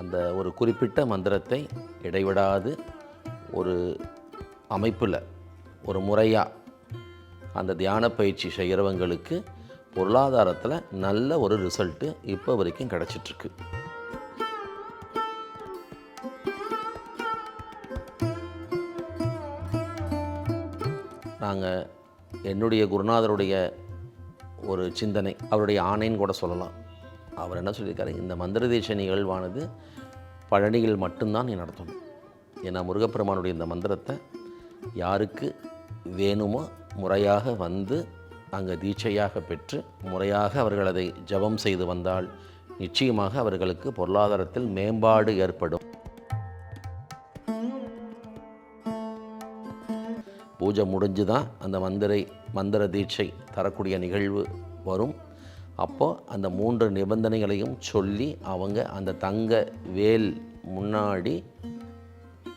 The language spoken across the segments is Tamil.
அந்த ஒரு குறிப்பிட்ட மந்திரத்தை இடைவிடாது. ஒரு அமைப்பில் ஒரு முறையாக அந்த தியான பயிற்சி செய்கிறவங்களுக்கு பொருளாதாரத்தில் நல்ல ஒரு ரிசல்ட்டு இப்போ வரைக்கும் கிடச்சிட்ருக்கு. நாங்கள் என்னுடைய குருநாதருடைய ஒரு சிந்தனை அவருடைய ஆணைன்னு கூட சொல்லலாம். அவர் என்ன சொல்லியிருக்காரு? இந்த மந்திரதேச நிகழ்வானது பழனியில் மட்டும்தான் நீ நடத்தணும். ஏன்னா முருகப்பெருமானுடைய இந்த மந்திரத்தை யாருக்கு வேணுமோ முறையாக வந்து அங்கே தீட்சையாக பெற்று முறையாக அவர்கள் அதை ஜபம் செய்து வந்தால் நிச்சயமாக அவர்களுக்கு பொருளாதாரத்தில் மேம்பாடு ஏற்படும். பூஜை முடிஞ்சு தான் அந்த மந்திரை மந்திர தீட்சை தரக்கூடிய நிகழ்வு வரும். அப்போது அந்த மூன்று நிபந்தனைகளையும் சொல்லி அவங்க அந்த தங்க வேல் முன்னாடி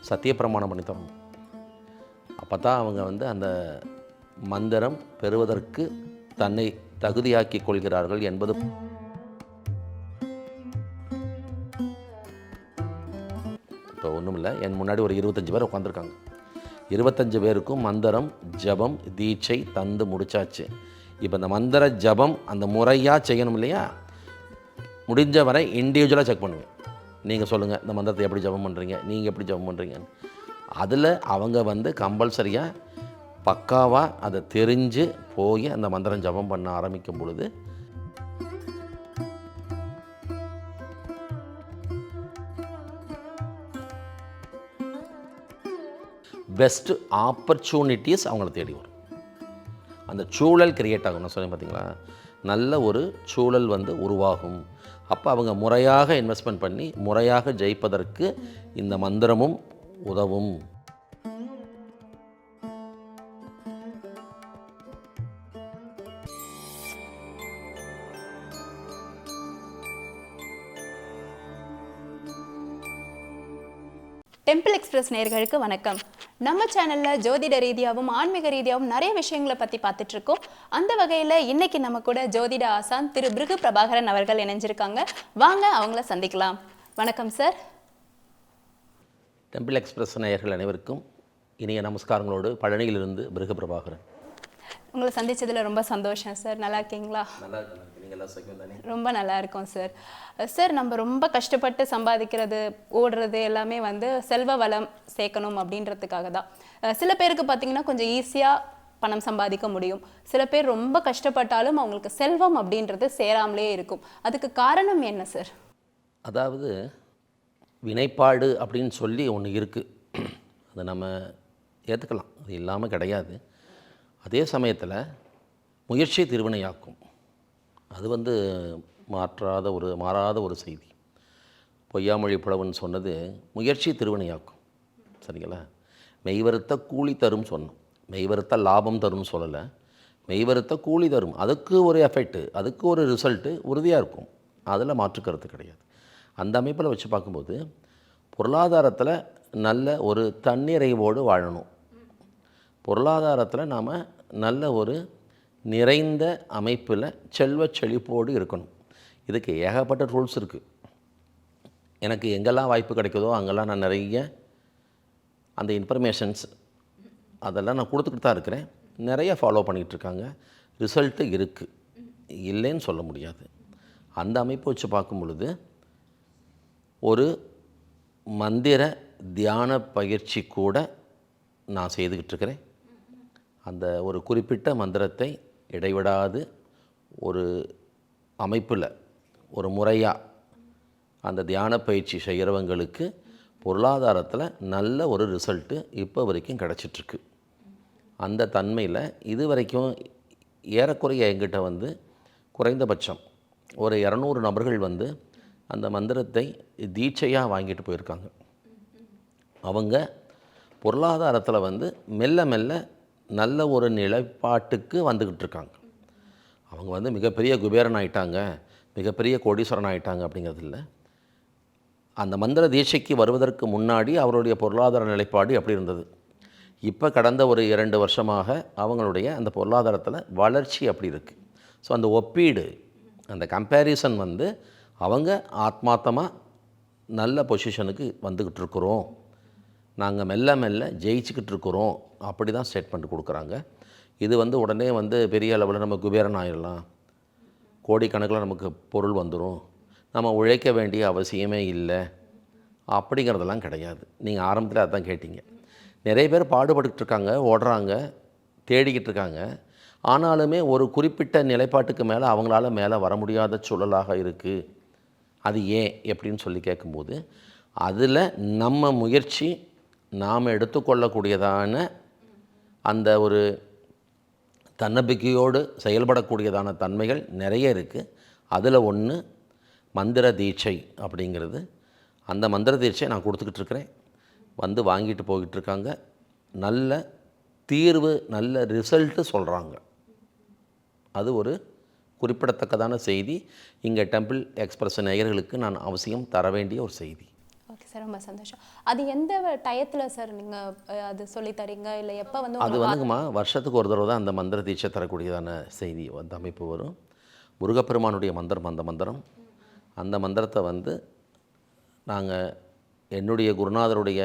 சத்தியப்பிரமாணம் பண்ணி தரணும். அப்போ தான் அவங்க வந்து அந்த மந்திரம் பெறுவதற்கு தன்னை தகுதியாக்கி கொள்கிறார்கள் என்பது இப்போ ஒன்றும் இல்லை என் முன்னாடி ஒரு இருபத்தஞ்சி பேர் உட்காந்துருக்காங்க இருபத்தஞ்சு பேருக்கும் மந்திரம் ஜபம் தீட்சை தந்து முடிச்சாச்சு. இப்போ இந்த மந்திர ஜபம் அந்த முறையாக செய்யணும் இல்லையா? முடிஞ்ச வரை இண்டிவிஜுவலாக செக் பண்ணுவேன் நீங்கள் சொல்லுங்கள் இந்த மந்திரத்தை எப்படி ஜபம் பண்ணுறீங்க நீங்கள் எப்படி ஜபம் பண்ணுறீங்க அதில் அவங்க வந்து கம்பல்சரியாக பக்காவாக அதை தெரிஞ்சு போய் அந்த மந்திரம் ஜபம் பண்ண ஆரம்பிக்கும் பொழுது பெஸ்ட் ஆப்பர்ச்சுனிட்டிஸ் அவங்கள தேடி வரும். அந்த சூழல் கிரியேட் ஆகும். நான் சொன்னேன் பார்த்தீங்களா நல்ல ஒரு சூழல் வந்து உருவாகும். அப்போ அவங்க முறையாக இன்வெஸ்ட்மெண்ட் பண்ணி முறையாக ஜெயிப்பதற்கு இந்த மந்திரமும் உதவும். டெம்பிள் எக்ஸ்பிரஸ் நேர்களுக்கு வணக்கம். நம்ம சேனல்ல ஜோதிட ரீதியாகவும் ஆன்மீக ரீதியாகவும் நிறைய விஷயங்களை பத்தி பார்த்துட்டு இருக்கோம் அந்த வகையில இன்னைக்கு நம்ம கூட ஜோதிட ஆசான் திரு பிருகு பிரபாகரன் அவர்கள் இணைஞ்சிருக்காங்க. வாங்க அவங்கள சந்திக்கலாம். வணக்கம் சார். டெம்பிள் எக்ஸ்பிரஸ் நேயர்கள் அனைவருக்கும் இனிய நமஸ்காரங்களோடு பழனியிலிருந்து பிருகு பிரபாகரன். உங்களை சந்திச்சதுல ரொம்ப சந்தோஷம் சார் நல்லா இருக்கீங்களா? நல்லா இருக்கு நீங்கள் எல்லாம் சௌக்கியம் தானே? ரொம்ப நல்லா இருக்கும் சார் சார் நம்ம ரொம்ப கஷ்டப்பட்டு சம்பாதிக்கிறது ஓடுறது எல்லாமே வந்து செல்வ வளம் சேர்க்கணும் அப்படின்றதுக்காக தான். சில பேருக்கு பார்த்தீங்கன்னா கொஞ்சம் ஈஸியாக பணம் சம்பாதிக்க முடியும். சில பேர் ரொம்ப கஷ்டப்பட்டாலும் அவங்களுக்கு செல்வம் அப்படின்றது சேராமலே இருக்கும். அதுக்கு காரணம் என்ன சார் அதாவது வினைப்பாடு அப்படின்னு சொல்லி ஒன்று இருக்குது அதை நம்ம ஏற்றுக்கலாம் அது இல்லாமல் கிடையாது. அதே சமயத்தில் முயற்சி திருவினையாக்கும். அது வந்து மாற்றாத ஒரு மாறாத ஒரு செய்தி. பொய்யாமொழி புலவன் சொன்னது முயற்சி திருவினையாக்கும். சரிங்களா? மெய்வருத்த கூலி தரும் சொன்னோம். மெய்வருத்த லாபம் தரும்னு சொல்லலை. மெய்வருத்த கூலி தரும். அதுக்கு ஒரு எஃபெக்ட்டு அதுக்கு ஒரு ரிசல்ட்டு உறுதியாக இருக்கும். அதில் மாற்று கருத்து கிடையாது. அந்த அமைப்பில் வச்சு பார்க்கும்போது பொருளாதாரத்தில் நல்ல ஒரு தன்னிறைவோடு வாழணும். பொருளாதாரத்தில் நாம் நல்ல ஒரு நிறைந்த அமைப்பில் செல்வ செழிப்போடு இருக்கணும். இதுக்கு ஏகப்பட்ட ரூல்ஸ் இருக்குது எனக்கு எங்கெல்லாம் வாய்ப்பு கிடைக்குதோ அங்கெல்லாம் நான் நிறைய அந்த இன்ஃபர்மேஷன்ஸ் அதெல்லாம் நான் கொடுத்துக்கிட்டு தான் இருக்கிறேன். நிறைய ஃபாலோ பண்ணிகிட்டு இருக்காங்க. ரிசல்ட்டு இருக்குது இல்லைன்னு சொல்ல முடியாது. அந்த அமைப்பை வச்சு பார்க்கும் பொழுது ஒரு மந்திர தியான பயிற்சி கூட நான் செய்துக்கிட்டு இருக்கிறேன். அந்த ஒரு குறிப்பிட்ட மந்திரத்தை இடைவிடாது. ஒரு அமைப்பில் ஒரு முறையாக அந்த தியான பயிற்சி செய்கிறவங்களுக்கு பொருளாதாரத்தில் நல்ல ஒரு ரிசல்ட்டு இப்போ வரைக்கும் கிடச்சிட்ருக்கு. அந்த தன்மையில் இது வரைக்கும் ஏறக்குறைய எங்கிட்ட வந்து குறைந்தபட்சம் ஒரு இரநூறு நபர்கள் வந்து அந்த மந்திரத்தை தீட்சையாக வாங்கிட்டு போயிருக்காங்க. அவங்க பொருளாதாரத்தில் வந்து மெல்ல மெல்ல நல்ல ஒரு நிலைப்பாட்டுக்கு வந்துக்கிட்டு இருக்காங்க. அவங்க வந்து மிகப்பெரிய குபேரன் ஆயிட்டாங்க மிகப்பெரிய கோடீஸ்வரன் ஆயிட்டாங்க அப்படிங்கிறது இல்லை. அந்த மந்திர தீட்சைக்கு வருவதற்கு முன்னாடி அவருடைய பொருளாதார நிலைப்பாடு எப்படி இருந்தது? இப்போ கடந்த ஒரு இரண்டு வருஷமாக அவங்களுடைய அந்த பொருளாதாரத்தில் வளர்ச்சி அப்படி இருக்குது ஸோ அந்த ஒப்பீடு அந்த கம்பேரிசன் வந்து அவங்க ஆத்மார்த்தமாக நல்ல பொசிஷனுக்கு வந்துக்கிட்டு இருக்கிறோம். நாங்கள் மெல்ல மெல்ல ஜெயிச்சுக்கிட்டு இருக்கிறோம். அப்படி தான் ஸ்டேட்மெண்ட் கொடுக்குறாங்க. இது வந்து உடனே வந்து பெரிய அளவில் நம்ம குபேரன் ஆயிடலாம் கோடிக்கணக்கில் நமக்கு பொருள் வந்துடும் நம்ம உழைக்க வேண்டிய அவசியமே இல்லை. அப்படிங்கிறதெல்லாம் கிடையாது. நீங்கள் ஆரம்பத்தில் அதான் கேட்டீங்க. நிறைய பேர் பாடுபட்டுக்கிட்டு இருக்காங்க ஓடுறாங்க தேடிக்கிட்டு இருக்காங்க. ஆனாலுமே ஒரு குறிப்பிட்ட நிலைப்பாட்டுக்கு மேலே அவங்களால மேலே வர முடியாத சூழலாக இருக்குது அது ஏன் எப்படின்னு சொல்லி கேட்கும்போது அதில் நம்ம முயற்சி நாம் எடுத்துக்கொள்ளக்கூடியதான அந்த ஒரு தன்னம்பிக்கையோடு செயல்படக்கூடியதான தன்மைகள் நிறைய இருக்குது அதில் ஒன்று மந்திர தீட்சை அப்படிங்கிறது. அந்த மந்திர தீட்சை நான் கொடுத்துக்கிட்டு இருக்கிறேன். வந்து வாங்கிட்டு போய்கிட்டு இருக்காங்க. நல்ல தீர்வு நல்ல ரிசல்ட்டு சொல்கிறாங்க அது ஒரு குறிப்பிடத்தக்கதான செய்தி. இங்கே டெம்பிள் எக்ஸ்பிரஸ் நேயர்களுக்கு நான் அவசியம் தர வேண்டிய ஒரு செய்தி. சார் ரொம்ப சந்தோஷம். அது எந்த டயத்தில் சார் நீங்கள் அது சொல்லி தரீங்க? இல்லை எப்போ வந்து அது வந்துங்கம்மா வருஷத்துக்கு ஒரு தடவை தான் அந்த மந்திர தீட்சை தரக்கூடியதான செய்தி வந்து அமைப்பு வரும். முருகப்பெருமானுடைய மந்திரம் அந்த மந்திரம். அந்த மந்திரத்தை வந்து நாங்கள் என்னுடைய குருநாதருடைய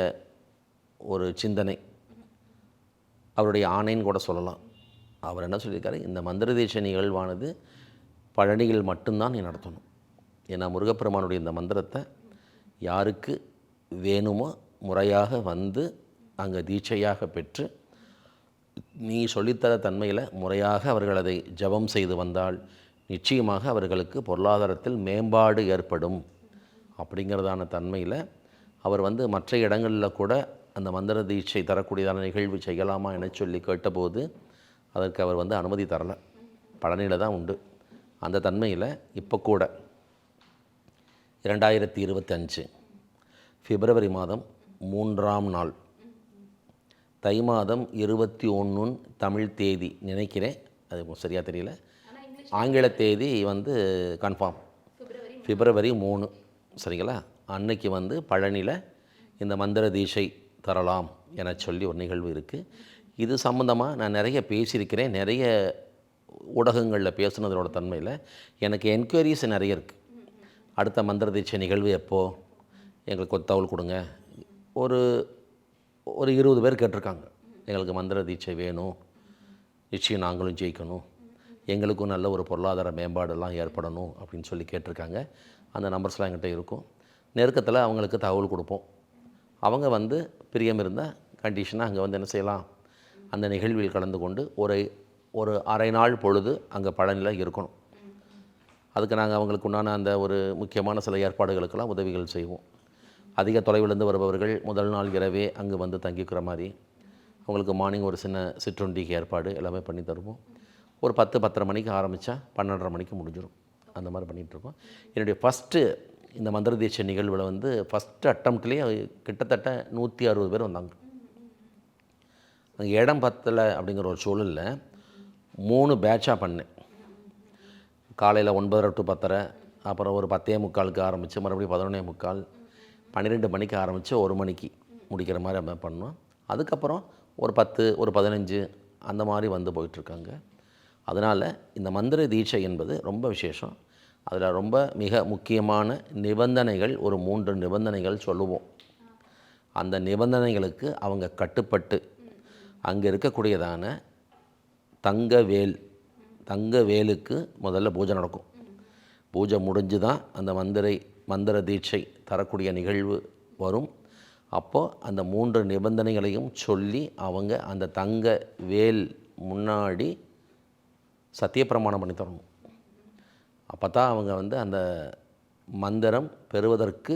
ஒரு சிந்தனை. அவருடைய ஆணைன்னு கூட சொல்லலாம். அவர் என்ன சொல்லியிருக்காரு? இந்த மந்திர தீட்சை நிகழ்வானது பழனியில் மட்டும்தான் நீ நடத்தணும். ஏன்னா முருகப்பெருமானுடைய இந்த மந்திரத்தை யாருக்கு வேணுமோ முறையாக வந்து அங்கே தீட்சையாக பெற்று நீ சொல்லித்தர தன்மையில் முறையாக அவர்கள் அதை ஜெபம் செய்து வந்தால் நிச்சயமாக அவர்களுக்கு பொருளாதாரத்தில் மேம்பாடு ஏற்படும். அப்படிங்கிறதான தன்மையில் அவர் வந்து மற்ற இடங்களில் கூட அந்த மந்திர தீட்சை தரக்கூடியதான நிகழ்வு செய்யலாமா என சொல்லி கேட்டபோது அதற்கு அவர் வந்து அனுமதி தரலை. பழனியில் தான் உண்டு. அந்த தன்மையில் இப்போ கூட இரண்டாயிரத்தி இருபத்தஞ்சு பிப்ரவரி மாதம் மூன்றாம் நாள். தை மாதம் இருபத்தி ஒன்றுன்னு தமிழ் தேதி நினைக்கிறேன். அது சரியாக தெரியல. ஆங்கில தேதி வந்து கன்ஃபார்ம் பிப்ரவரி மூணு. சரிங்களா? அன்னைக்கு வந்து பழனியில் இந்த மந்திர தீட்சை தரலாம் என சொல்லி ஒரு நிகழ்வு இருக்குது இது சம்மந்தமாக நான் நிறைய பேசியிருக்கிறேன். நிறைய ஊடகங்களில் பேசுனதோட தன்மையில் எனக்கு என்கொயரிஸ் நிறைய இருக்குது அடுத்த மந்திர தீட்சை நிகழ்வு எப்போ? எங்களுக்கு ஒரு தகவல் கொடுங்க. ஒரு ஒரு இருபது பேர் கேட்டிருக்காங்க. எங்களுக்கு மந்திர தீட்சை வேணும். நிச்சயம் நாங்களும் ஜெயிக்கணும். எங்களுக்கும் நல்ல ஒரு பொருளாதார மேம்பாடெல்லாம் ஏற்படணும் அப்படின்னு சொல்லி கேட்டிருக்காங்க. அந்த நம்பர்ஸ்லாம் என்கிட்ட இருக்கும். நெருக்கத்தில் அவங்களுக்கு தகவல் கொடுப்போம். அவங்க வந்து பிரியம் இருந்தால் கண்டிஷனாக அங்கே வந்து என்ன செய்யலாம்? அந்த நிகழ்வில் கலந்து கொண்டு ஒரு ஒரு அரை நாள் பொழுது அங்கே பழனியில் இருக்கணும். அதுக்கு நாங்கள் அவங்களுக்கு உண்டான அந்த ஒரு முக்கியமான சில ஏற்பாடுகளுக்கெல்லாம் உதவிகள் செய்வோம். அதிக தொலைவிலிருந்து வருபவர்கள் முதல் நாள் இரவே அங்கே வந்து தங்கிக்கிற மாதிரி. அவங்களுக்கு மார்னிங் ஒரு சின்ன சிற்றுண்டிக்கு ஏற்பாடு எல்லாமே பண்ணி தருவோம். ஒரு பத்து பத்தரை மணிக்கு ஆரம்பித்தா பன்னெண்டரை மணிக்கு முடிஞ்சிடும் அந்த மாதிரி பண்ணிகிட்ருக்கோம் என்னுடைய ஃபஸ்ட்டு இந்த மந்திர தீட்சை நிகழ்வில் வந்து ஃபஸ்ட்டு அட்டம்ப்ட்லேயே கிட்டத்தட்ட நூற்றி அறுபது பேர் வந்தாங்க. அங்கே இடம் பத்தலை அப்படிங்கிற ஒரு சூழலில் மூணு பேட்சாக பண்ணேன். காலையில் ஒன்பதரை டு பத்தரை அப்புறம் ஒரு பத்தே முக்காலுக்கு ஆரம்பித்து மறுபடியும் பதினொன்னே முக்கால் பன்னிரெண்டு மணிக்கு ஆரம்பித்து ஒரு மணிக்கு முடிக்கிற மாதிரி நம்ம பண்ணோம். அதுக்கப்புறம் ஒரு பத்து ஒரு பதினஞ்சு அந்த மாதிரி வந்து போயிட்டுருக்காங்க. அதனால் இந்த மந்திர தீட்சை என்பது ரொம்ப விசேஷம். அதில் ரொம்ப மிக முக்கியமான நிபந்தனைகள் ஒரு மூன்று நிபந்தனைகள் சொல்லுவோம். அந்த நிபந்தனைகளுக்கு அவங்க கட்டுப்பட்டு அங்கே இருக்கக்கூடியதான தங்க வேல் தங்க வேலுக்கு முதல்ல பூஜை நடக்கும். பூஜை முடிஞ்சு தான் அந்த மந்திரை மந்திர தீட்சை தரக்கூடிய நிகழ்வு வரும். அப்போது அந்த மூன்று நிபந்தனைகளையும் சொல்லி அவங்க அந்த தங்க வேல் முன்னாடி சத்தியப்பிரமாணம் பண்ணி தரணும். அப்போ தான் அவங்க வந்து அந்த மந்திரம் பெறுவதற்கு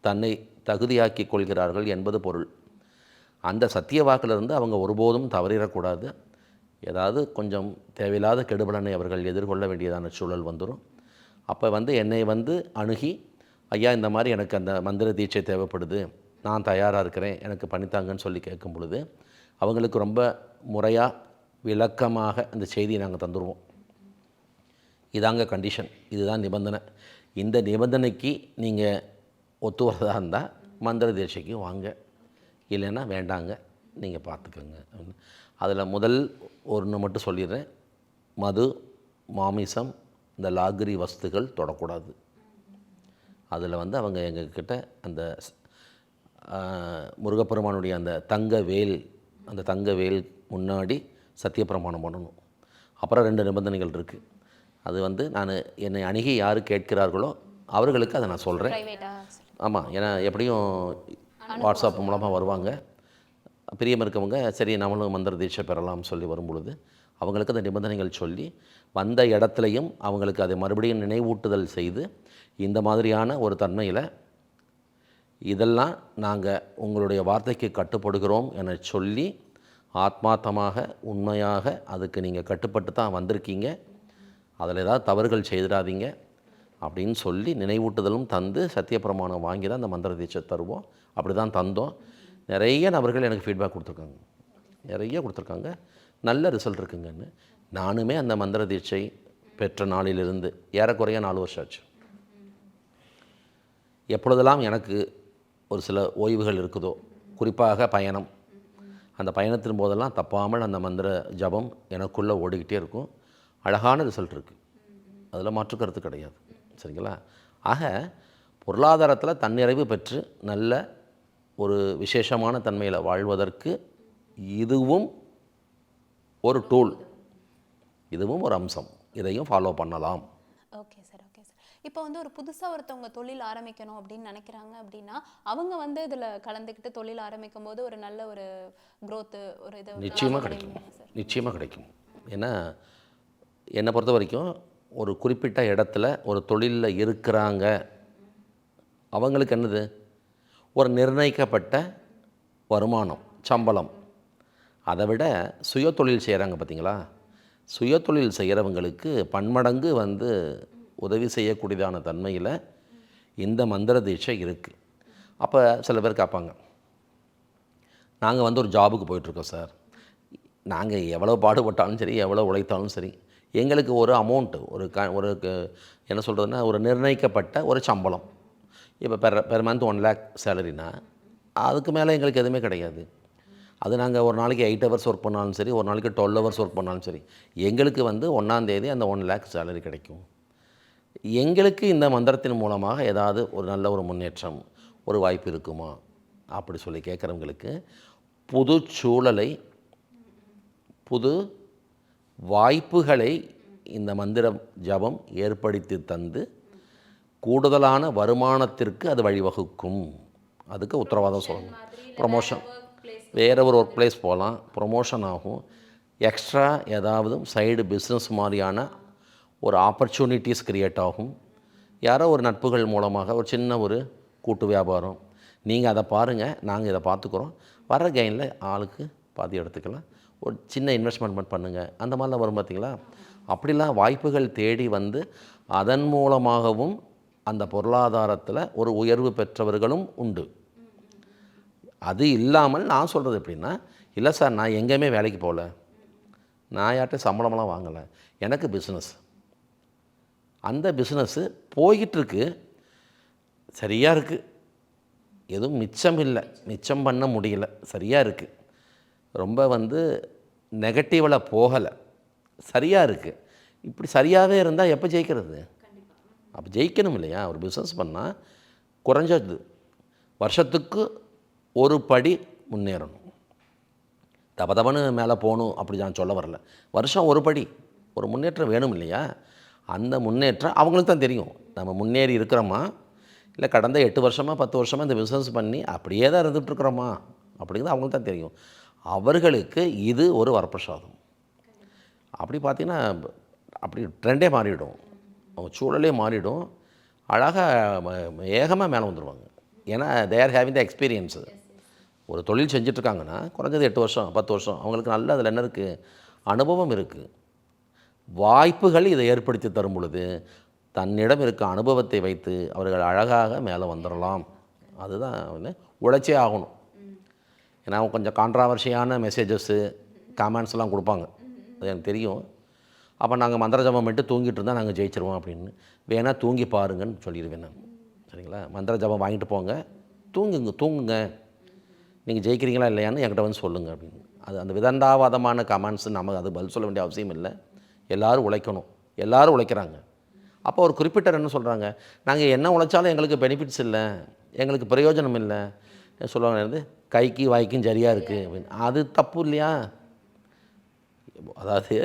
தன்னை தகுதியாக்கி கொள்கிறார்கள் என்பது பொருள். அந்த சத்திய வாக்கிலிருந்து அவங்க ஒருபோதும் தவறிடக்கூடாது. ஏதாவது கொஞ்சம் தேவையில்லாத கெடுபலனை அவர்கள் எதிர்கொள்ள வேண்டியதான சூழல் வந்துடும் அப்போ வந்து என்னை வந்து அணுகி ஐயா இந்த மாதிரி எனக்கு அந்த மந்திர தீட்சை தேவைப்படுது. நான் தயாராக இருக்கிறேன். எனக்கு பண்ணித்தாங்கன்னு சொல்லி கேட்கும் பொழுது அவங்களுக்கு ரொம்ப முறையாக விளக்கமாக அந்த செய்தியை நாங்கள் தந்துடுவோம் இதாங்க கண்டிஷன் இதுதான் நிபந்தனை. இந்த நிபந்தனைக்கு நீங்கள் ஒத்து வரதாக இருந்தால் மந்திர தீட்சைக்கு வாங்க. இல்லைன்னா வேண்டாங்க. நீங்கள் பார்த்துக்கோங்க அதில் முதல் ஒன்று மட்டும் சொல்லிடுறேன். மது மாமிசம் இந்த லாகிரி வஸ்துகள் தொடக்கூடாது. அதில் வந்து அவங்க எங்ககிட்ட அந்த முருகப்பெருமானுடைய அந்த தங்க வேல் அந்த தங்க வேல் முன்னாடி சத்தியப்பிரமாணம் பண்ணணும். அப்புறம் ரெண்டு நிபந்தனைகள் இருக்குது அது வந்து நான் என்னை அணுகி யார் கேட்கிறார்களோ அவர்களுக்கு அதை நான் சொல்கிறேன் ஆமாம் ஏன்னா எப்படியும் வாட்ஸ்அப் மூலமாக வருவாங்க. பிரியம் இருக்கவங்க சரி நம்மளும் மந்திர தீட்சை பெறலாம் சொல்லி வரும்பொழுது அவங்களுக்கு அந்த நிபந்தனைகள் சொல்லி வந்த இடத்துலையும் அவங்களுக்கு அதை மறுபடியும் நினைவூட்டுதல் செய்து இந்த மாதிரியான ஒரு தன்மையில் இதெல்லாம் நாங்கள் உங்களுடைய வார்த்தைக்கு கட்டுப்படுகிறோம் என சொல்லி ஆத்மார்த்தமாக உண்மையாக அதுக்கு நீங்கள் கட்டுப்பட்டு தான் வந்திருக்கீங்க. அதில் ஏதாவது தவறுகள் செய்திடாதீங்க அப்படின்னு சொல்லி நினைவூட்டுதலும் தந்து சத்தியப்பிரமாணம் வாங்கி தான் அந்த மந்திர தீட்சை தருவோம். அப்படி தான் தந்தோம். நிறைய நபர்கள் எனக்கு ஃபீட்பேக் கொடுத்துருக்காங்க. நிறைய கொடுத்துருக்காங்க. நல்ல ரிசல்ட் இருக்குங்கன்னு. நானுமே அந்த மந்திர தீட்சை பெற்ற நாளிலிருந்து ஏறக்குறைய நாலு வருஷம் ஆச்சு. எப்பொழுதெல்லாம் எனக்கு ஒரு சில ஓய்வுகள் இருக்குதோ குறிப்பாக பயணம். அந்த பயணத்தின் போதெல்லாம் தப்பாமல் அந்த மந்திர ஜபம் எனக்குள்ளே ஓடிக்கிட்டே இருக்கும். அழகான ரிசல்ட் இருக்குது அதில் மாற்று கருத்து கிடையாது. சரிங்களா? ஆக பொருளாதாரத்தில் தன்னிறைவு பெற்று நல்ல ஒரு விசேஷமான தன்மையில் வாழ்வதற்கு இதுவும் ஒரு டூல் இதுவும் ஒரு அம்சம். இதையும் ஃபாலோ பண்ணலாம். ஓகே சார் ஓகே சார் இப்போ வந்து ஒரு புதுசாக ஒருத்தவங்க தொழில் ஆரம்பிக்கணும் அப்படின்னு நினைக்கிறாங்க அப்படின்னா அவங்க வந்து இதில் கலந்துக்கிட்டு தொழில் ஆரம்பிக்கும் போது ஒரு நல்ல ஒரு growth ஒரு இது நிச்சயமாக கிடைக்கும். நிச்சயமாக கிடைக்கும். ஏன்னா என்னை பொறுத்த வரைக்கும் ஒரு குறிப்பிட்ட இடத்துல ஒரு தொழிலில் இருக்கிறாங்க. அவங்களுக்கு என்னது? ஒரு நிர்ணயிக்கப்பட்ட வருமானம் சம்பளம். அதை விட சுய தொழில் செய்கிறாங்க பார்த்தீங்களா? சுய தொழில் செய்கிறவங்களுக்கு பன்மடங்கு வந்து உதவி செய்யக்கூடியதான தன்மையில் இந்த மந்திர தீட்சை இருக்குது அப்போ சில பேர் கேட்பாங்க நாங்கள் வந்து ஒரு ஜாபுக்கு போயிட்டுருக்கோம் சார். நாங்கள் எவ்வளோ பாடுபட்டாலும் சரி எவ்வளோ உழைத்தாலும் சரி எங்களுக்கு ஒரு அமௌண்ட்டு ஒரு க ஒரு க- என்ன சொல்கிறதுனா ஒரு நிர்ணயிக்கப்பட்ட ஒரு சம்பளம். இப்போ per per month one lakh சேலரினா அதுக்கு மேலே எங்களுக்கு எதுவுமே கிடையாது. அது நாங்கள் ஒரு நாளைக்கு எயிட் ஹவர்ஸ் ஒர்க் பண்ணாலும் சரி ஒரு நாளைக்கு டுவெல் ஹவர்ஸ் ஒர்க் பண்ணாலும் சரி எங்களுக்கு வந்து ஒன்றாந்தேதி அந்த ஒன் லேக் சேலரி கிடைக்கும். எங்களுக்கு இந்த மந்திரத்தின் மூலமாக ஏதாவது ஒரு நல்ல ஒரு முன்னேற்றம் ஒரு வாய்ப்பு இருக்குமா? அப்படி சொல்லி கேட்குறவங்களுக்கு புது சூழலை புது வாய்ப்புகளை இந்த மந்திர ஜபம் ஏற்படுத்தி தந்து கூடுதலான வருமானத்திற்கு அது வழிவகுக்கும். அதுக்கு உத்தரவாதம் சொல்லணும். ப்ரொமோஷன் வேறு ஒரு ஒர்க் பிளேஸ் போகலாம் ப்ரொமோஷன் ஆகும். எக்ஸ்ட்ரா ஏதாவது சைடு பிஸ்னஸ் மாதிரியான ஒரு ஆப்பர்ச்சுனிட்டிஸ் க்ரியேட் ஆகும். யாரோ ஒரு நட்புகள் மூலமாக ஒரு சின்ன ஒரு கூட்டு வியாபாரம். நீங்கள் அதை பாருங்கள் நாங்கள் இதை பார்த்துக்குறோம். வர கெயினில் ஆளுக்கு பாதி எடுத்துக்கலாம். ஒரு சின்ன இன்வெஸ்ட்மெண்ட் பண்ணுங்கள் அந்த மாதிரிலாம் வரும் பார்த்தீங்களா? அப்படிலாம் வாய்ப்புகள் தேடி வந்து அதன் மூலமாகவும் அந்த பொருளாதாரத்தில் ஒரு உயர்வு பெற்றவர்களும் உண்டு. அது இல்லாமல் நான் சொல்கிறது எப்படின்னா இல்லை சார் நான் எங்கேயுமே வேலைக்கு போகல. நான் யார்கிட்ட சம்பளமெல்லாம் வாங்கலை. எனக்கு பிஸ்னஸ் அந்த பிஸ்னஸ்ஸு போய்கிட்டுருக்கு சரியாக இருக்குது எதுவும் மிச்சம் இல்லை. மிச்சம் பண்ண முடியல. சரியாக இருக்குது ரொம்ப வந்து நெகட்டிவில் போகலை. சரியாக இருக்குது இப்படி சரியாகவே இருந்தால் எப்போ ஜெயிக்கிறது? அப்போ ஜெயிக்கணும் இல்லையா? ஒரு பிஸ்னஸ் பண்ணால் குறைஞ்சது. வருஷத்துக்கு ஒரு படி முன்னேறணும். தப தபன்னு மேலே போகணும் அப்படி நான் சொல்ல வரல. வருஷம் ஒரு படி. ஒரு முன்னேற்றம் வேணும் இல்லையா? அந்த முன்னேற்றம் அவங்களுக்கு தான் தெரியும். நம்ம முன்னேறி இருக்கிறோமா? இல்லை கடந்த எட்டு வருஷமாக பத்து வருஷமாக இந்த பிஸ்னஸ் பண்ணி அப்படியே தான் இருந்துகிட்ருக்குறோமா அப்படிங்கிறது அவங்களுக்கு தான் தெரியும். அவர்களுக்கு இது ஒரு வரப்பிரசாதம். அப்படி பார்த்தீங்கன்னா அப்படி ட்ரெண்டே மாறிடும். அவங்க சூழலே மாறிடும். அழகாக ஏகமாக மேலே வந்துடுவாங்க ஏன்னா they are having the experience ஒரு தொழில் செஞ்சிட்ருக்காங்கன்னா குறைஞ்சது எட்டு வருஷம் பத்து வருஷம். அவங்களுக்கு நல்ல அதில் என்ன இருக்குது அனுபவம் இருக்குது வாய்ப்புகள் இதை ஏற்படுத்தி தரும் பொழுது தன்னிடம் இருக்க அனுபவத்தை வைத்து அவர்கள் அழகாக மேலே வந்துடலாம் அதுதான் வந்து உழைச்சே ஆகணும். ஏன்னா கொஞ்சம் கான்ட்ராவர்ஷியான மெசேஜஸ்ஸு கமெண்ட்ஸ்லாம் கொடுப்பாங்க. அது எனக்கு தெரியும். அப்போ நாங்கள் மந்திர ஜபம் மட்டும் தூங்கிட்டு இருந்தால் நாங்கள் ஜெயிச்சிருவோம் அப்படின்னு. வேணால் தூங்கி பாருங்கன்னு சொல்லிடுவேன் நான். சரிங்களா? மந்திர ஜபம் வாங்கிட்டு போங்க. தூங்குங்க தூங்குங்க. நீங்கள் ஜெயிக்கிறீங்களா இல்லையான்னு என்கிட்ட வந்து சொல்லுங்கள் அப்படின்னு. அது அந்த விதண்டாவாதமான கமெண்ட்ஸ் நமக்கு அது பதில் சொல்ல வேண்டிய அவசியம் இல்லை. எல்லாரும் உழைக்கணும். எல்லாரும் உழைக்கிறாங்க. அப்போ ஒரு குறிப்பிட்டர் என்ன சொல்கிறாங்க நாங்கள் என்ன உழைச்சாலும் எங்களுக்கு பெனிஃபிட்ஸ் இல்லை. எங்களுக்கு பிரயோஜனம் இல்லை. சொல்லுவாங்க வந்து கைக்கு வாய்க்கும் சரியாக இருக்குது அப்படின்னு அது தப்பு இல்லையா? அதாவது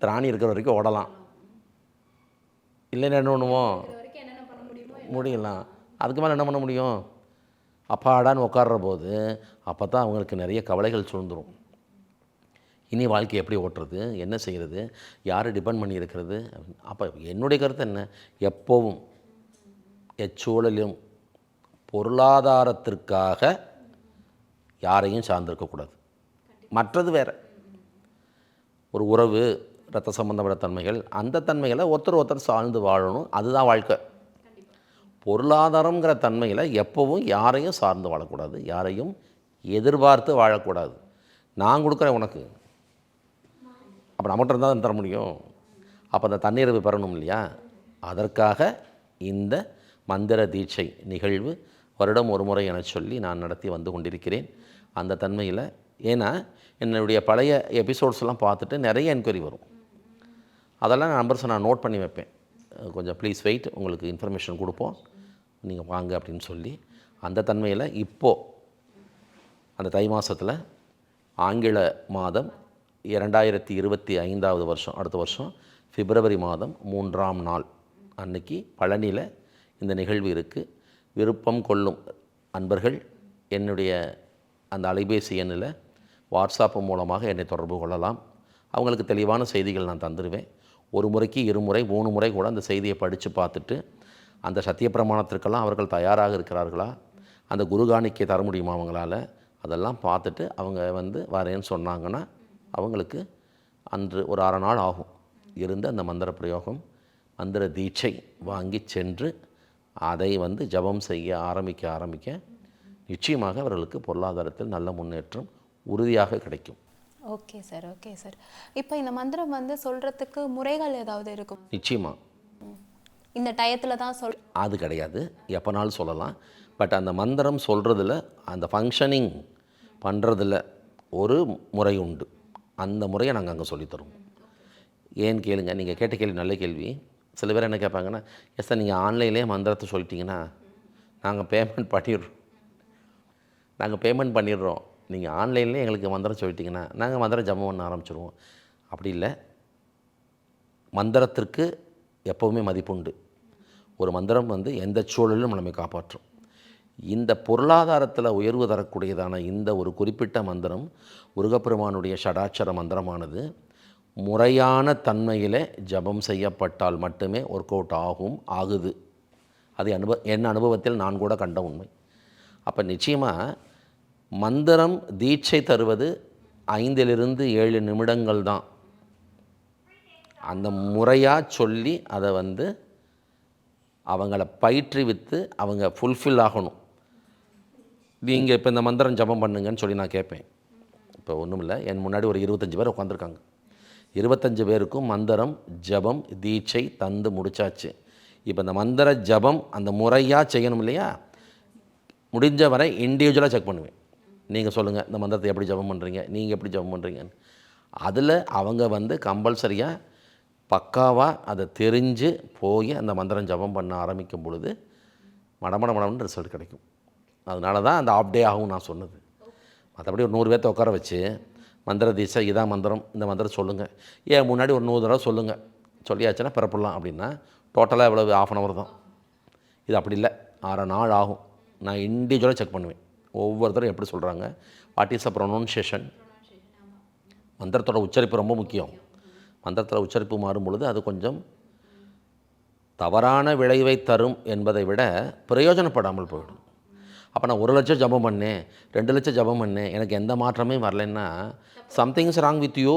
திராணி இருக்கிற வரைக்கும் ஓடலாம். இல்லைன்னா என்ன பண்ணுவோம்? முடியலாம். அதுக்கு மேலே என்ன பண்ண முடியும்? அப்பாடான்னு உட்கார்ற போது அப்போ தான் அவங்களுக்கு நிறைய கவலைகள் சூழ்ந்துடும் இனி வாழ்க்கை எப்படி ஓட்டுறது? என்ன செய்கிறது யாரை டிபெண்ட் பண்ணி இருக்கிறது? அப்போ என்னுடைய கருத்து என்ன? எப்போவும் எச்சூழலும் பொருளாதாரத்திற்காக யாரையும் சார்ந்திருக்கக்கூடாது மற்றது வேறு. ஒரு உறவு ரத்த சம்பந்தப்பட்ட தன்மைகள் அந்த தன்மைகளை ஒருத்தர் ஒருத்தர் சார்ந்து வாழணும். அதுதான் வாழ்க்கை. பொருளாதாரங்கிற தன்மையில் எப்போவும் யாரையும் சார்ந்து வாழக்கூடாது யாரையும் எதிர்பார்த்து வாழக்கூடாது. நான் கொடுக்குறேன் உனக்கு. அப்போ நம்மகிட்ட இருந்தால் தான் தர முடியும். அப்போ அந்த தண்ணீரை பெறணும் இல்லையா? அதற்காக இந்த மந்திர தீட்சை நிகழ்வு வருடம் ஒரு முறை என சொல்லி நான் நடத்தி வந்து கொண்டிருக்கிறேன். அந்த தன்மையில் ஏன்னா என்னுடைய பழைய எபிசோட்ஸ்லாம் பார்த்துட்டு நிறைய என்கொயரி வரும். அதெல்லாம் நம்பர்ஸை நான் நோட் பண்ணி வைப்பேன். கொஞ்சம் ப்ளீஸ் வெயிட் உங்களுக்கு இன்ஃபர்மேஷன் கொடுப்போம். நீங்கள் வாங்க அப்படின்னு சொல்லி அந்த தன்மையில் இப்போது அந்த தை மாதத்தில் ஆங்கில மாதம் இரண்டாயிரத்தி இருபத்தி ஐந்தாவது வருஷம் அடுத்த வருஷம் பிப்ரவரி மாதம் மூன்றாம் நாள் அன்னைக்கு பழனியில் இந்த நிகழ்வு இருக்குது விருப்பம் கொள்ளும் அன்பர்கள் என்னுடைய அந்த அலைபேசி எண்ணில் வாட்ஸ்அப் மூலமாக என்னை தொடர்பு கொள்ளலாம். அவங்களுக்கு தெளிவான செய்திகள் நான் தந்துடுவேன் ஒரு முறைக்கு இருமுறை மூணு முறை கூட அந்த செய்தியை படித்து பார்த்துட்டு அந்த சத்திய பிரமாணத்திற்கெல்லாம் அவர்கள் தயாராக இருக்கிறார்களா? அந்த குருகாணிக்கை தர முடியுமா அவங்களால? அதெல்லாம் பார்த்துட்டு அவங்க வந்து வரேன்னு சொன்னாங்கன்னா அவங்களுக்கு அன்று ஒரு அரை நாள் ஆகும். இருந்து அந்த மந்திர பிரயோகம் மந்திர தீட்சை வாங்கி சென்று அதை வந்து ஜபம் செய்ய ஆரம்பிக்க ஆரம்பிக்க நிச்சயமாக அவர்களுக்கு பொருளாதாரத்தில் நல்ல முன்னேற்றம் உறுதியாக கிடைக்கும். Okay sir okay sir. இப்போ இந்த மந்திரம் வந்து சொல்றதுக்கு முறைகள் ஏதாவது இருக்கும்? நிச்சயமாக இந்த டயத்தில் தான் சொல் அது கிடையாது. எப்போனாலும் சொல்லலாம். பட் அந்த மந்திரம் சொல்கிறதுல அந்த ஃபங்க்ஷனிங் பண்ணுறதுல ஒரு முறை உண்டு. அந்த முறையை நாங்கள் அங்கே சொல்லித்தருவோம் ஏன்னு கேளுங்க? நீங்கள் கேட்ட கேள்வி நல்ல கேள்வி. சில பேர் என்ன கேட்பாங்கன்னா எஸ் சார் நீங்கள் ஆன்லைன்லேயே மந்திரத்தை சொல்லிட்டீங்கன்னா நாங்கள் பேமெண்ட் பண்ணிடுறோம். நாங்கள் பேமெண்ட் பண்ணிடுறோம். நீங்கள் ஆன்லைன்லேயே எங்களுக்கு மந்திரம் சொல்லிட்டிங்கன்னா நாங்கள் மந்திரம் ஜம்மு பண்ண ஆரம்பிச்சிருவோம். அப்படி இல்லை. மந்திரத்திற்கு எப்போவுமே மதிப்புண்டு ஒரு மந்திரம் வந்து எந்த சூழலிலும் நம்மை காப்பாற்றும். இந்த பொருளாதாரத்தில் உயர்வு தரக்கூடியதான இந்த ஒரு குறிப்பிட்ட மந்திரம் முருகப்பெருமானுடைய ஷடாட்சர மந்திரமானது முறையான தன்மையிலே ஜபம் செய்யப்பட்டால் மட்டுமே ஒர்க் அவுட் ஆகும் ஆகுது. அது அனுப என் அனுபவத்தில் நான் கூட கண்ட உண்மை. அப்போ நிச்சயமாக மந்திரம் தீட்சை தருவது ஐந்திலிருந்து ஏழு நிமிடங்கள் தான். அந்த முறையாக சொல்லி அதை வந்து அவங்கள பயிற்றுவித்து அவங்க ஃபுல்ஃபில் ஆகணும். நீங்கள் இப்போ இந்த மந்திரம் ஜபம் பண்ணுங்கன்னு சொல்லி நான் கேட்பேன். இப்போ ஒன்றும் இல்லை என் முன்னாடி ஒரு இருபத்தஞ்சி பேர் உட்காந்துருக்காங்க இருபத்தஞ்சு பேருக்கும் மந்திரம் ஜபம் தீட்சை தந்து முடிச்சாச்சு. இப்போ இந்த மந்திர ஜபம் அந்த முறையாக செய்யணும் இல்லையா? முடிஞ்ச வரை இண்டிவிஜுவலாக செக் பண்ணுவேன். நீங்கள் சொல்லுங்கள் இந்த மந்திரத்தை எப்படி ஜபம் பண்ணுறீங்க நீங்கள் எப்படி ஜபம் பண்ணுறீங்கன்னு அதில் அவங்க வந்து கம்பல்சரியாக பக்காவாக அதை தெரிஞ்சு போய் அந்த மந்திரம் ஜபம் பண்ண ஆரம்பிக்கும் பொழுது மடமட மடம்னு ரிசல்ட் கிடைக்கும். அதனால தான் அந்த ஆஃப் டே ஆகும் நான் சொன்னது. மற்றபடி ஒரு நூறு பேர்த்த உட்கார வச்சு மந்திர தீசை இதான் மந்திரம் இந்த மந்திரம் சொல்லுங்கள் ஏன் முன்னாடி ஒரு நூறு தடவை சொல்லுங்கள் சொல்லியாச்சுன்னா பிறப்பிடலாம் அப்படின்னா டோட்டலாக எவ்வளவு? ஆஃப் அன் ஹவர் தான். இது அப்படி இல்லை. அரை நாள் ஆகும். நான் இண்டிவிஜுவலாக செக் பண்ணுவேன். ஒவ்வொருத்தரும் எப்படி சொல்கிறாங்க வாட் இஸ் அ ப்ரொனவுன்சியேஷன் மந்திரத்தோட உச்சரிப்பு ரொம்ப முக்கியம். மந்திரத்தில் உச்சரிப்பு மாறும் பொழுது அது கொஞ்சம் தவறான விளைவை தரும் என்பதை விட பிரயோஜனப்படாமல் போயிடும். அப்போ நான் ஒரு லட்சம் ஜபம் பண்ணேன் ரெண்டு லட்சம் ஜபம் பண்ணேன் எனக்கு எந்த மாற்றமே வரலைன்னா something's wrong with you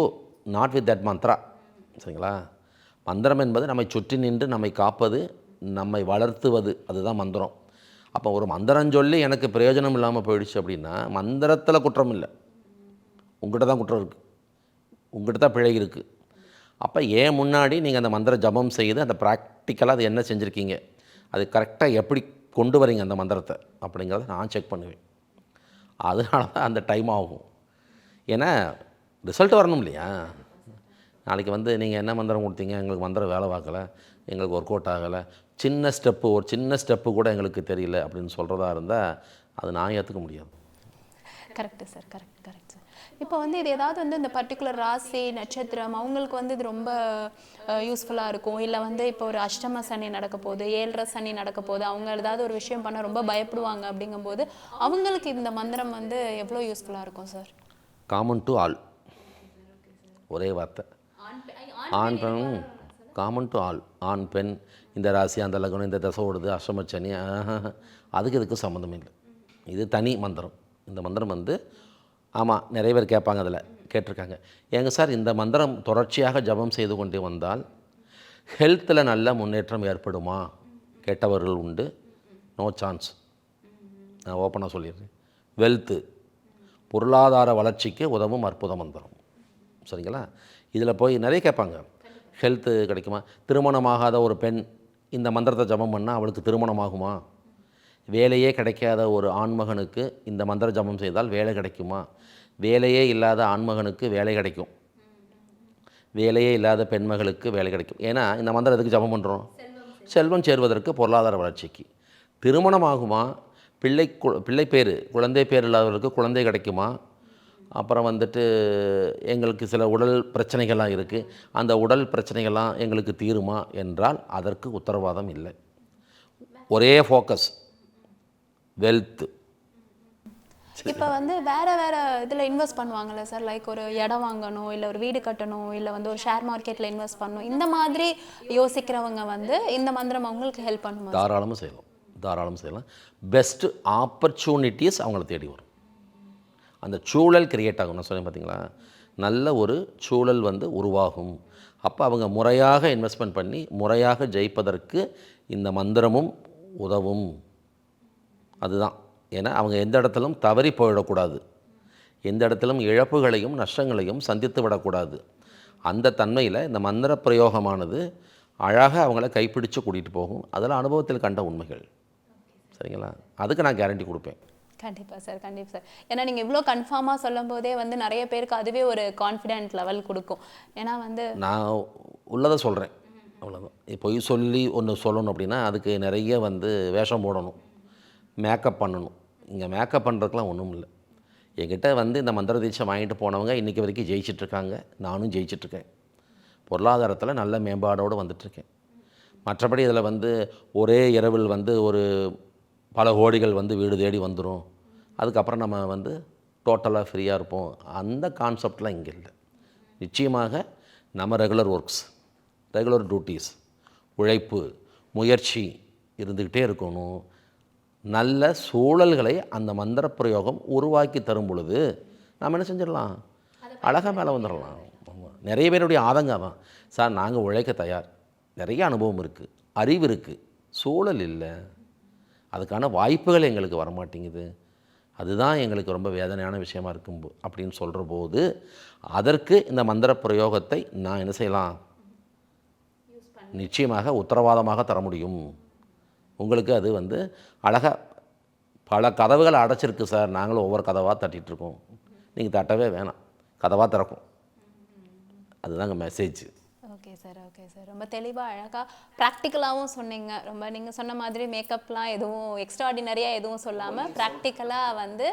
not with that mantra சரிங்களா? மந்திரம் என்பது நம்மை சுற்றி நின்று நம்மை காப்பது நம்மை வளர்த்துவது அதுதான் மந்திரம். அப்போ ஒரு மந்திரம் சொல்லி எனக்கு பிரயோஜனம் இல்லாமல் போயிடுச்சு அப்படின்னா மந்திரத்தில் குற்றம் இல்லை. உங்கள்கிட்ட தான் குற்றம் இருக்குது உங்கள்கிட்ட தான் பிழை இருக்குது அப்போ ஏன் முன்னாடி நீங்கள் அந்த மந்திர ஜபம் செய்து அந்த ப்ராக்டிக்கலாக அது என்ன செஞ்சுருக்கீங்க? அது கரெக்டாக எப்படி கொண்டு வரீங்க அந்த மந்திரத்தை? அப்படிங்கிறத நான் செக் பண்ணுவேன். அதனால தான் அந்த டைம் ஆகும். ஏன்னா ரிசல்ட் வரணும் இல்லையா? நாளைக்கு வந்து நீங்கள் என்ன மந்திரம் கொடுத்தீங்க? எங்களுக்கு மந்திரம் வேலை பார்க்கல. எங்களுக்கு ஒர்க் அவுட் ஆகலை. சின்ன ஸ்டெப்பு ஒரு சின்ன ஸ்டெப்பு கூட எங்களுக்கு தெரியல அப்படின்னு சொல்கிறதா இருந்தால் அது நான் ஏற்றுக்க முடியாது. கரெக்டு சார் கரெக்ட் கரெக்ட் இப்போ வந்து இது ஏதாவது வந்து இந்த பர்டிகுலர் ராசி நட்சத்திரம் அவங்களுக்கு வந்து இது ரொம்ப யூஸ்ஃபுல்லாக இருக்கும். இல்லை வந்து இப்போ ஒரு அஷ்டம சனி நடக்க போகுது ஏழரை சனி நடக்க போகுது அவங்க ஏதாவது ஒரு விஷயம் பண்ண ரொம்ப பயப்படுவாங்க அப்படிங்கும்போது அவங்களுக்கு இந்த மந்திரம் வந்து எவ்வளோ யூஸ்ஃபுல்லாக இருக்கும் சார் காமன் டு ஆல் ஒரே வார்த்தை. ஆண் பெண் காமன் டு ஆல் ஆண் பெண் இந்த ராசி அந்த லக்னம் இந்த தசை ஓடுது அஷ்டம சனி அதுக்கு இதுக்கு சம்மந்தம் இல்லை. இது தனி மந்திரம். இந்த மந்திரம் வந்து ஆமாம் நிறைய பேர் கேட்பாங்க அதில் கேட்டிருக்காங்க. ஏங்க சார் இந்த மந்திரம் தொடர்ச்சியாக ஜபம் செய்து கொண்டே வந்தால் ஹெல்த்தில் நல்ல முன்னேற்றம் ஏற்படுமா? கேட்டவர்கள் உண்டு. நோ சான்ஸ் நான் ஓப்பனாக சொல்லிடுறேன். வெல்த்து பொருளாதார வளர்ச்சிக்கு உதவும் அற்புத மந்திரம். சரிங்களா? இதில் போய் நிறைய கேட்பாங்க. ஹெல்த்து கிடைக்குமா? திருமணமாகாத ஒரு பெண் இந்த மந்திரத்தை ஜபம் பண்ணால் அவளுக்கு திருமணமாகுமா? வேலையே கிடைக்காத ஒரு ஆண்மகனுக்கு இந்த மந்திர ஜபம் செய்தால் வேலை கிடைக்குமா? வேலையே இல்லாத ஆண்மகனுக்கு வேலை கிடைக்கும். வேலையே இல்லாத பெண்மகளுக்கு வேலை கிடைக்கும். ஏன்னா இந்த மந்திரம் எதுக்கு ஜபம் பண்ணுறோம் செல்வம் சேர்வதற்கு பொருளாதார வளர்ச்சிக்கு. திருமணமாகுமா பிள்ளை கு பிள்ளை பேர் குழந்தை பேர் இல்லாதவர்களுக்கு குழந்தை கிடைக்குமா? அப்புறம் வந்துட்டு எங்களுக்கு சில உடல் பிரச்சனைகள்லாம் இருக்குது அந்த உடல் பிரச்சனைகள்லாம் எங்களுக்கு தீருமா? என்றால் அதற்கு உத்தரவாதம் இல்லை. ஒரே ஃபோக்கஸ் வெல்த் இப்போ வந்து வேற வேற இதில் இன்வெஸ்ட் பண்ணுவாங்கல்ல சார் லைக் ஒரு இடம் வாங்கணும் இல்லை ஒரு வீடு கட்டணும் இல்லை வந்து ஒரு ஷேர் மார்க்கெட்டில் இன்வெஸ்ட் பண்ணணும். இந்த மாதிரி யோசிக்கிறவங்க வந்து இந்த மந்திரம் அவங்களுக்கு ஹெல்ப் பண்ணுமா தாராளமாக செய்யலாம். தாராளமாக செய்யலாம். பெஸ்ட்டு ஆப்பர்ச்சுனிட்டிஸ் அவங்கள தேடி வரும். அந்த சூழல் கிரியேட் ஆகும். நான் சொன்னேன் பார்த்தீங்களா நல்ல ஒரு சூழல் வந்து உருவாகும். அப்போ அவங்க முறையாக இன்வெஸ்ட்மெண்ட் பண்ணி முறையாக ஜெயிப்பதற்கு இந்த மந்திரமும் உதவும். அதுதான். ஏன்னா அவங்க எந்த இடத்திலும் தவறி போயிடக்கூடாது. எந்த இடத்திலும் இழப்புகளையும் நஷ்டங்களையும் சந்தித்து விடக்கூடாது. அந்த தன்மையில் இந்த மந்திர பிரயோகமானது அழகாக அவங்கள கைப்பிடிச்சு கூட்டிகிட்டு போகும். அதில் அனுபவத்தில் கண்ட உண்மைகள். சரிங்களா? அதுக்கு நான் கேரண்டி கொடுப்பேன். கண்டிப்பாக சார் கண்டிப்பாக சார் ஏன்னா நீங்கள் இவ்வளோ கன்ஃபார்மாக சொல்லும் போதே வந்து நிறைய பேருக்கு அதுவே ஒரு கான்ஃபிடென்ட் லெவல் கொடுக்கும். ஏன்னா வந்து நான் உள்ளதை சொல்கிறேன் அவ்வளோதான் பொய் சொல்லி ஒன்று சொல்லணும் அப்படின்னா அதுக்கு நிறைய வந்து வேஷம் போடணும். மேக்கப் பண்ணணும். இங்கே மேக்கப் பண்ணுறதுக்குலாம் ஒன்றும் இல்லை. என்கிட்ட வந்து இந்த மந்திர தீட்சை வாங்கிட்டு போனவங்க இன்றைக்கி வரைக்கும் ஜெயிச்சிட்ருக்காங்க. நானும் ஜெயிச்சிட்ருக்கேன். பொருளாதாரத்தில் நல்ல மேம்பாடோடு வந்துட்டுருக்கேன் மற்றபடி இதில் வந்து ஒரே இரவில் வந்து ஒரு பல கோடிகள் வந்து வீடு தேடி வந்துடும் அதுக்கப்புறம் நம்ம வந்து டோட்டலாக ஃப்ரீயாக இருப்போம். அந்த கான்செப்ட்லாம் இங்கே இல்லை. நிச்சயமாக நம்ம ரெகுலர் ஒர்க்ஸ் ரெகுலர் டியூட்டீஸ் உழைப்பு முயற்சி இருந்துக்கிட்டே இருக்கணும். நல்ல சூழல்களை அந்த மந்திர பிரயோகம் உருவாக்கி தரும் பொழுது நாம் என்ன செஞ்சிடலாம்? அழகாக மேலே வந்துடலாம். நிறைய பேருடைய ஆதங்கம் தான் சார் நாங்கள் உழைக்க தயார். நிறைய அனுபவம் இருக்குது அறிவு இருக்குது சூழல் இல்லை. அதுக்கான வாய்ப்புகள் எங்களுக்கு வரமாட்டேங்குது. அதுதான் எங்களுக்கு ரொம்ப வேதனையான விஷயமா இருக்கும் அப்படின்னு சொல்கிற போது அதற்கு இந்த மந்திர பிரயோகத்தை நான் என்ன செய்யலாம்? நிச்சயமாக உத்தரவாதமாக தர முடியும். உங்களுக்கு அது வந்து அழகாக பல கதவுகள் அடைச்சிருக்கு சார். நாங்களும் ஒவ்வொரு கதவாக தட்டிட்டு இருக்கோம். நீங்கள் தட்டவே வேணாம். கதவாக திறக்கும். அதுதாங்க message okay sir okay sir ரொம்ப தெளிவாக அழகாக ப்ராக்டிக்கலாகவும் சொன்னீங்க. ரொம்ப நீங்கள் சொன்ன மாதிரி மேக்கப்லாம் எதுவும் எக்ஸ்ட்ராடினரியாக எதுவும் சொல்லாமல் ப்ராக்டிக்கலாக வந்து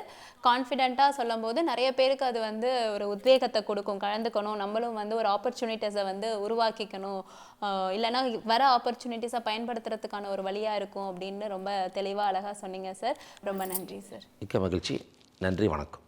கான்ஃபிடென்ட்டாக சொல்லும்போது நிறைய பேருக்கு அது வந்து ஒரு உத்வேகத்தை கொடுக்கும். கலந்துக்கணும். நம்மளும் வந்து ஒரு ஆப்பர்ச்சுனிட்டிஸை வந்து உருவாக்கிக்கணும். இல்லைனா இல்லைன்னா வர ஆப்பர்ச்சுனிட்டிஸை பயன்படுத்துறதுக்கான ஒரு வழியாக இருக்கும் அப்படின்னு ரொம்ப தெளிவாக அழகாக சொன்னீங்க சார் ரொம்ப நன்றி சார் மிக்க மகிழ்ச்சி. நன்றி வணக்கம்.